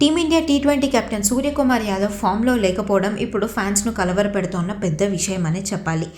Team India T twenty captain Suryakumar Yadav ఫామ్లో లేకపోవడం ఇప్పుడు ఫ్యాన్స్ను కలవరపెడుతోన్న పెద్ద విషయమనే చెప్పాలి.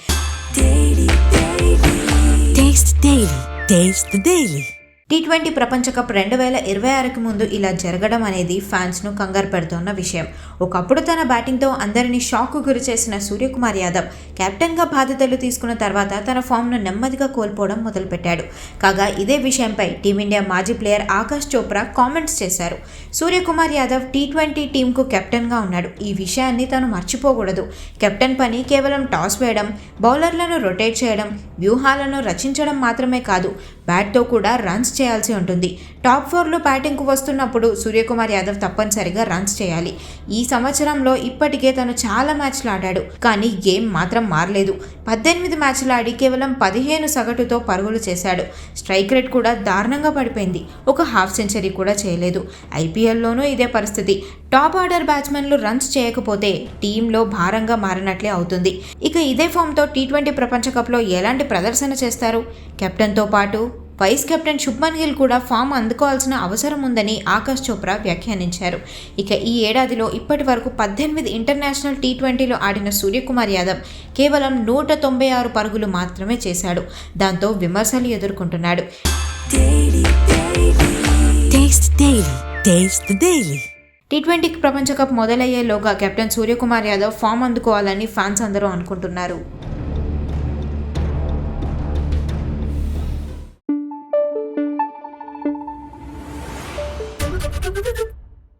టీ ట్వంటీ ప్రపంచ కప్ రెండు వేల ఇరవై ఆరుకి ముందు ఇలా జరగడం అనేది ఫ్యాన్స్ను కంగారు పెడుతున్న విషయం. ఒకప్పుడు తన బ్యాటింగ్తో అందరినీ షాక్కు గురి చేసిన సూర్యకుమార్ యాదవ్ కెప్టెన్గా బాధ్యతలు తీసుకున్న తర్వాత తన ఫామ్ను నెమ్మదిగా కోల్పోవడం మొదలుపెట్టాడు. కాగా ఇదే విషయంపై టీమిండియా మాజీ ప్లేయర్ ఆకాష్ చోప్రా కామెంట్స్ చేశారు. సూర్యకుమార్ యాదవ్ టీ ట్వంటీ టీంకు కెప్టెన్గా ఉన్నాడు. ఈ విషయాన్ని తను మర్చిపోకూడదు. కెప్టెన్ పని కేవలం టాస్ వేయడం బౌలర్లను రొటేట్ చేయడం వ్యూహాలను రచించడం మాత్రమే కాదు బ్యాట్తో కూడా రన్స్ చేయాల్సి ఉంటుంది. టాప్ ఫోర్లో బ్యాటింగ్కు వస్తున్నప్పుడు సూర్యకుమార్ యాదవ్ తప్పనిసరిగా రన్స్ చేయాలి. ఈ సంవత్సరంలో ఇప్పటికే తను చాలా మ్యాచ్లు ఆడాడు. కానీ గేమ్ మాత్రం మారలేదు. పద్దెనిమిది మ్యాచ్లు ఆడి కేవలం పదిహేను సగటుతో పరుగులు చేశాడు. స్ట్రైక్ రేట్ కూడా దారుణంగా పడిపోయింది. ఒక హాఫ్ సెంచరీ కూడా చేయలేదు. ఐపీఎల్లోనూ ఇదే పరిస్థితి. టాప్ ఆర్డర్ బ్యాట్స్మెన్లు రన్స్ చేయకపోతే టీంలో భారంగా మారినట్లే అవుతుంది. ఇక ఇదే ఫామ్తో టీ ట్వంటీ ప్రపంచకప్లో ఎలాంటి ప్రదర్శన చేస్తారు? కెప్టెన్తో పాటు వైస్ కెప్టెన్ శుభ్మన్ గిల్ కూడా ఫామ్ అందుకోవాల్సిన అవసరం ఉందని ఆకాష్ చోప్రా వ్యాఖ్యానించారు. ఇక ఈ ఏడాదిలో ఇప్పటి వరకు పద్దెనిమిది ఇంటర్నేషనల్ టీ ట్వంటీలో ఆడిన సూర్యకుమార్ యాదవ్ కేవలం నూట తొంభై ఆరు పరుగులు మాత్రమే చేశాడు. దాంతో విమర్శలు ఎదుర్కొంటున్నాడు. టీ ట్వంటీ ప్రపంచ కప్ మొదలయ్యేలోగా కెప్టెన్ సూర్యకుమార్ యాదవ్ ఫామ్ అందుకోవాలని ఫ్యాన్స్ అందరూ అనుకుంటున్నారు.